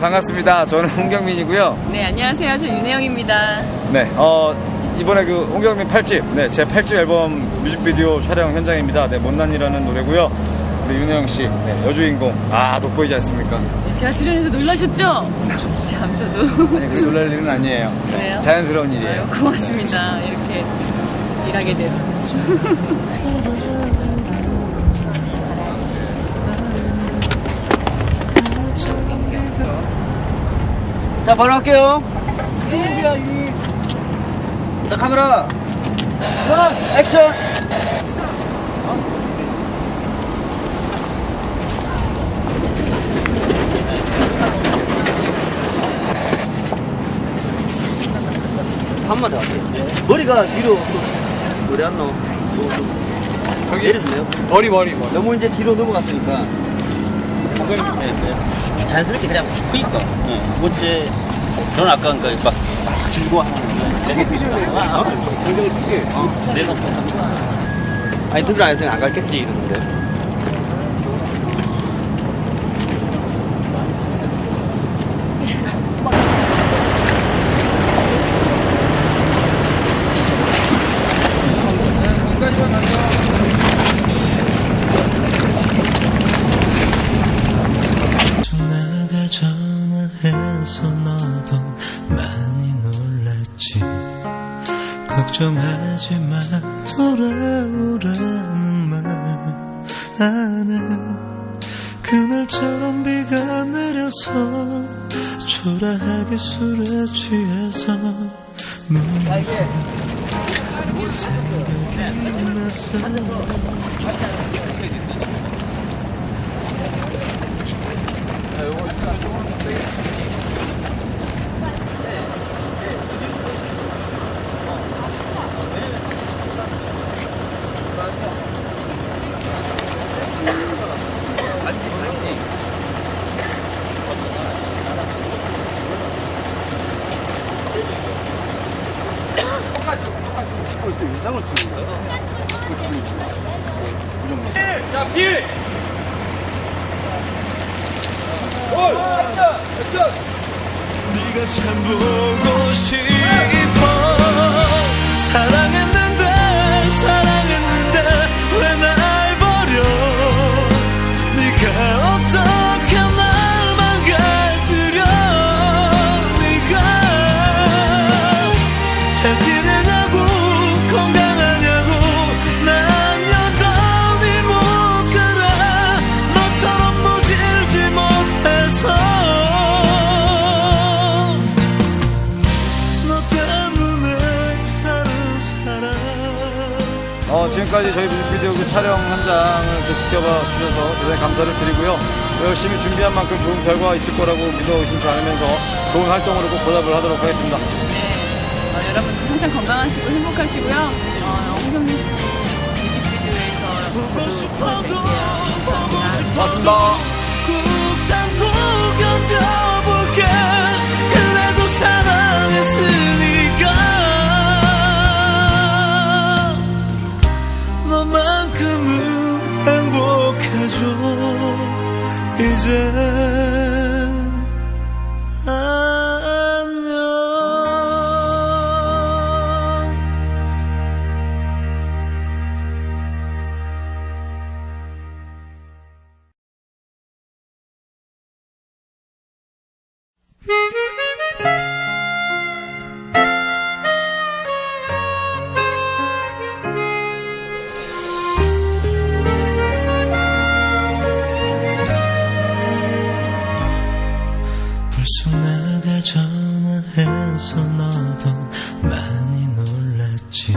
반갑습니다. 저는 홍경민이고요. 네, 안녕하세요. 저 윤혜영입니다. 네, 어, 이번에 그 홍경민 8집, 네, 제 8집 앨범 뮤직비디오 촬영 현장입니다. 네, 못난이라는 노래고요. 우리 윤혜영 씨, 네, 여주인공. 아, 돋보이지 않습니까? 제가 출연해서 놀라셨죠? 참, 저도. 아니, 그 놀랄 일은 아니에요. 그래요? 자연스러운 일이에요. 아유, 고맙습니다. 이렇게 일하게 돼서. 자, 바로 할게요. 자, 카메라. 원, 액션. 한 번 더 할게요. 머리가 뒤로 또 노래 안 나오. 저기 내려주네요. 머리, 머리, 머리. 너무 이제 뒤로 넘어갔으니까. 네, 네. 자연스럽게 그냥 그니까. 네. 뭐지? 넌 아까 그러니까 막, 막 들고 하는 거. 되게 드시네요. 아, 굉장히 크게. 어, 내가 아니, 둘을 안 했으면 안 갔겠지, 이러는데. 걱정하지 마. 돌아오라는 말 안해 그날처럼 비가 내려서 초라하게 술에 취해서 문득 네 생각이 났어 네가 참 보고 싶어. 사랑 어, 지금까지 저희 뮤직비디오 그 촬영 현장을 그 지켜봐 주셔서 대단히 감사를 드리고요. 열심히 준비한 만큼 좋은 결과가 있을 거라고 믿어 의심치 않으면서 좋은 활동으로 꼭 보답을 하도록 하겠습니다. 네. 어, 여러분 항상 건강하시고 행복하시고요. 어, 홍경민 씨 뮤직비디오에서 보고 저도 싶어도. 보고 싶어도 고맙습니다. 이제 전화해서 너도 많이 놀랐지.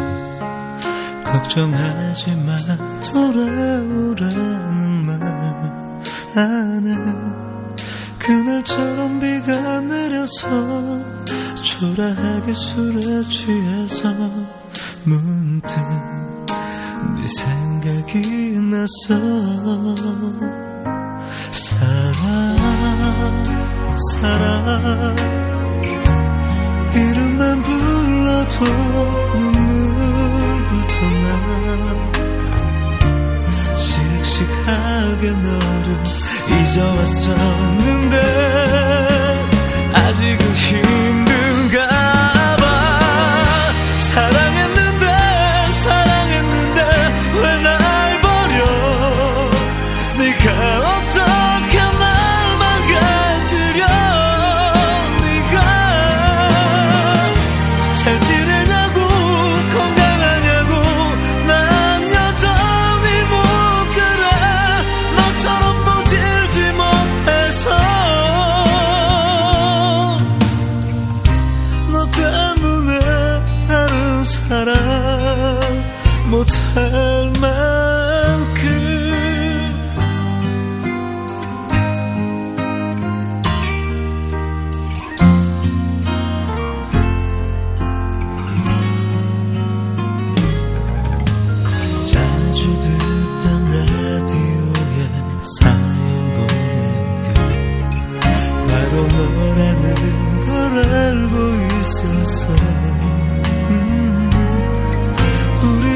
걱정하지 마 돌아오라는 말 안 해 그날처럼 비가 내려서 초라하게 술에 취해서 문득 네 생각이 났어 사랑 사랑. 이름만 불러도 눈물부터 나. 씩씩하게 너를 잊어왔었는데 아직은 힘든가 봐. 사랑했는데 사랑했는데 왜 날 버려? 네가 없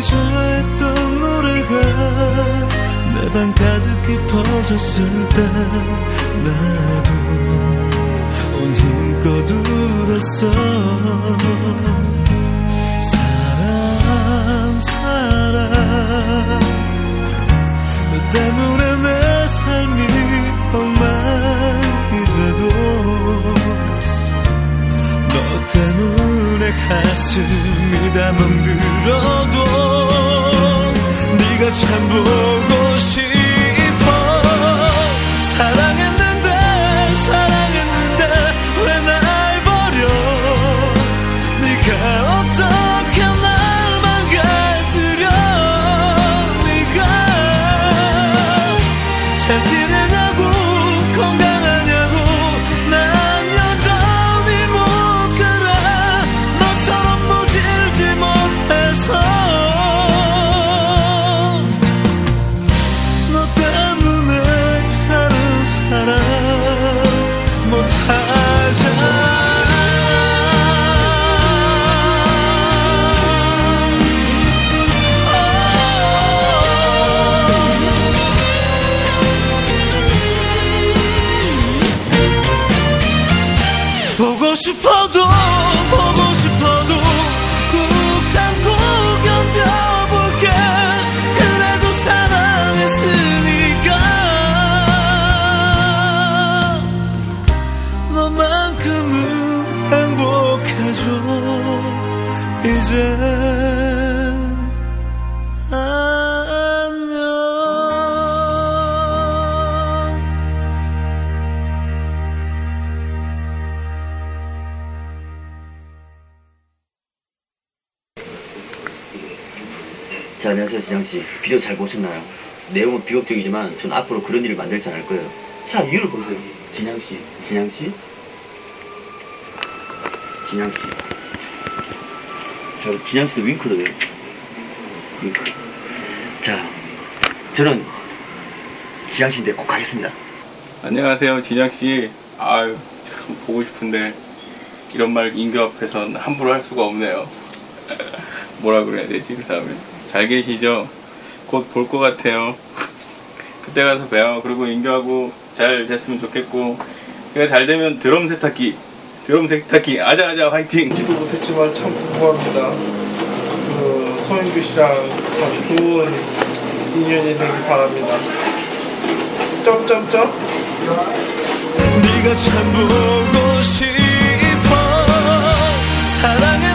좋아했던 노래가 내 방 가득히 퍼졌을 때 나도 온 힘껏 울었어. 사랑 사랑 너 때문에 내 삶이 엉망이 돼도 너 때문에 가슴이 다 멍들어도 네가 참 보고 싶어 보고 싶 자, 안녕하세요, 진양씨. 비디오 잘 보셨나요? 내용은 비극적이지만 전 앞으로 그런 일을 만들지 않을 거예요. 자, 이유를 보세요. 진양씨, 진양씨. 진양씨. 저, 진양씨도 윙크도 해요. 윙크. 자, 저는 진양씨인데 꼭 가겠습니다. 안녕하세요, 진영 씨. 아유, 참 보고 싶은데 이런 말 인교 앞에선 함부로 할 수가 없네요. 뭐라 그래야 되지? 그 다음에 잘 계시죠? 곧 볼 것 같아요. 그때 가서 봬요. 그리고 인교하고 잘 됐으면 좋겠고 제가 잘 되면 드럼 세탁기, 드럼 세탁기, 아자아자 화이팅! 지도 못했지만 참 궁금합니다. 그 서인규 씨랑 참 좋은 인연이 되길 바랍니다. 점점점. 네가 참 보고 싶어 사랑했